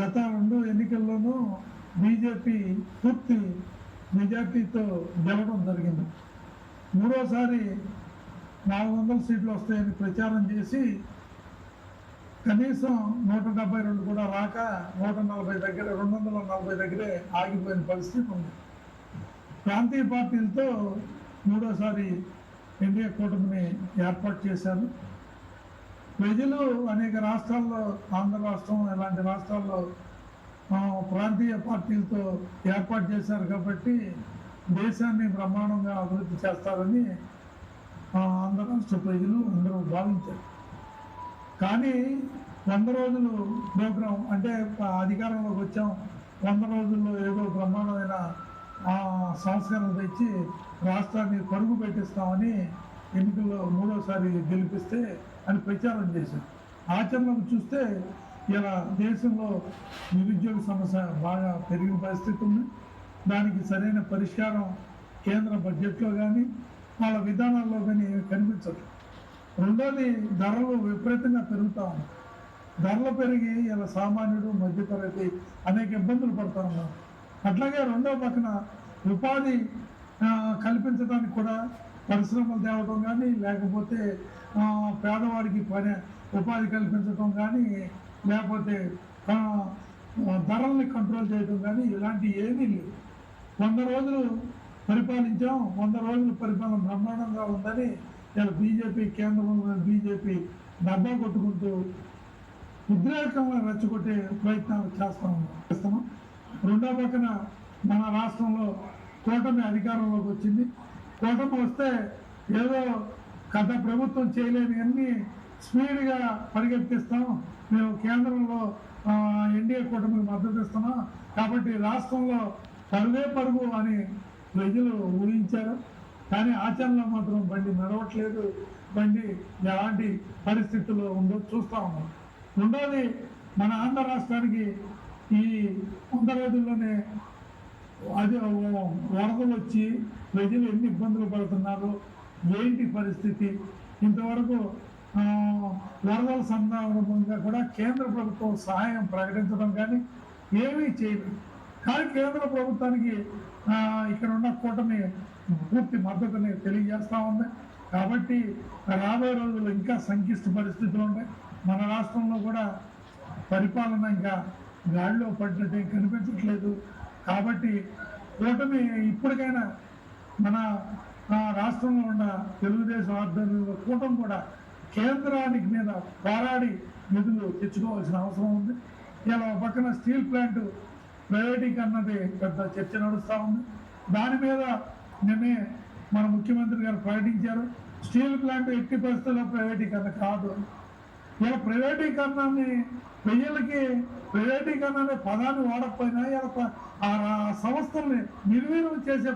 గత రెండు ఎన్నికల్లోనూ బీజేపీ పూర్తి మెజార్టీతో గెలవడం జరిగింది. మూడోసారి నాలుగు వందల సీట్లు వస్తాయని ప్రచారం చేసి కనీసం నూట డెబ్బై రెండు కూడా రాక నూట నలభై దగ్గర రెండు వందల నలభై దగ్గరే ఆగిపోయిన పరిస్థితి ఉంది. ప్రాంతీయ పార్టీలతో మూడోసారి ఎన్డీఏ కూటమిని ఏర్పాటు చేశారు. ప్రజలు అనేక రాష్ట్రాల్లో ఆంధ్ర రాష్ట్రం ఇలాంటి రాష్ట్రాల్లో ప్రాంతీయ పార్టీలతో ఏర్పాటు చేశారు కాబట్టి దేశాన్ని బ్రహ్మాండంగా అభివృద్ధి చేస్తారని ఆంధ్ర రాష్ట్ర ప్రజలు అందరూ భావించారు. కానీ వంద రోజులు ప్రోగ్రాం అంటే అధికారంలోకి వచ్చాం. వంద రోజుల్లో ఏదో బ్రహ్మాండమైన ఆ, సంస్కరణలు తెచ్చి రాష్ట్రాన్ని పరుగు పెట్టిస్తామని ఎన్నికల్లో మూడోసారి గెలిపిస్తే అని ప్రచారం చేశారు. ఆచరణకు చూస్తే ఇలా దేశంలో నిరుద్యోగ సమస్య బాగా పెరిగిన పరిస్థితి ఉంది. దానికి సరైన పరిష్కారం కేంద్ర బడ్జెట్లో కానీ వాళ్ళ విధానాల్లో కానీ కనిపించదు రెండోది ధరలు విపరీతంగా పెరుగుతూ ఉన్నాయి ధరలు పెరిగి ఇలా సామాన్యుడు మధ్యతరగతి అనేక ఇబ్బందులు పడుతూ ఉన్నారు. అట్లాగే రెండో పక్కన ఉపాధి కల్పించడానికి కూడా పరిశ్రమలు తేవడం కానీ లేకపోతే పేదవాడికి పని ఉపాధి కల్పించడం కానీ లేకపోతే ధరల్ని కంట్రోల్ చేయడం కానీ ఇలాంటి ఏమీ లేవు. వంద రోజులు పరిపాలించాం వంద రోజులు పరిపాలన బ్రహ్మాండంగా ఉందని ఇలా బీజేపీ కేంద్రంలో బీజేపీ డబ్బా కొట్టుకుంటూ ఉద్రేకంగా రెచ్చగొట్టే ప్రయత్నాలు చేస్తా ఉన్నాం. చేస్తున్నాం. రెండో పక్కన మన రాష్ట్రంలో కూటమి అధికారంలోకి వచ్చింది. కూటమి వస్తే ఏదో గత ప్రభుత్వం చేయలేని అన్ని స్పీడ్గా పరిగెత్తిస్తాం. మేము కేంద్రంలో ఎన్డీఏ కూటమికి మద్దతు ఇస్తున్నాం. కాబట్టి రాష్ట్రంలో పరుగే పరుగు అని ప్రజలు ఊహించారు. కానీ ఆచరణలో మాత్రం బండి నడవట్లేదు. బండి ఎలాంటి పరిస్థితుల్లో ఉందో చూస్తా ఉన్నాం. రెండోది మన ఆంధ్ర రాష్ట్రానికి ఈ వంద రోజుల్లోనే అది వరదలు వచ్చి ప్రజలు ఎన్ని ఇబ్బందులు పడుతున్నారు? ఏంటి పరిస్థితి? ఇంతవరకు వరదల సందర్భంగా కూడా కేంద్ర ప్రభుత్వం సహాయం ప్రకటించడం కానీ ఏమీ చేయలేదు. కానీ కేంద్ర ప్రభుత్వానికి ఇక్కడ ఉన్న కూటమి పూర్తి మద్దతుని తెలియజేస్తూ ఉంది. కాబట్టి రాబోయే రోజుల్లో ఇంకా సంక్లిష్ట పరిస్థితులు ఉన్నాయి. మన రాష్ట్రంలో కూడా పరిపాలన ఇంకా గాడిలో పడ్డట్టే కనిపించట్లేదు. కాబట్టి కూటమి ఇప్పటికైనా మన రాష్ట్రంలో ఉన్న తెలుగుదేశం ఆధ్వర్యంలో కూటమి కూడా కేంద్రానికి మీద పోరాడి నిధులు తెచ్చుకోవాల్సిన అవసరం ఉంది. ఇలా పక్కన స్టీల్ ప్లాంట్ ప్రైవేటీకరణది పెద్ద చర్చ నడుస్తూ ఉంది. దాని మీద నిన్నే మన ముఖ్యమంత్రి గారు ప్రకటించారు. స్టీల్ ప్లాంట్ ఎట్టి పరిస్థితుల్లో ప్రైవేటీకరణ కాదు ఇలా ప్రైవేటీకరణాన్ని ప్రజలకి ప్రైవేటీకరణ అనే పదాన్ని వాడకపోయినా ఇలా ఆ సంస్థల్ని నిర్వీర్యం చేసే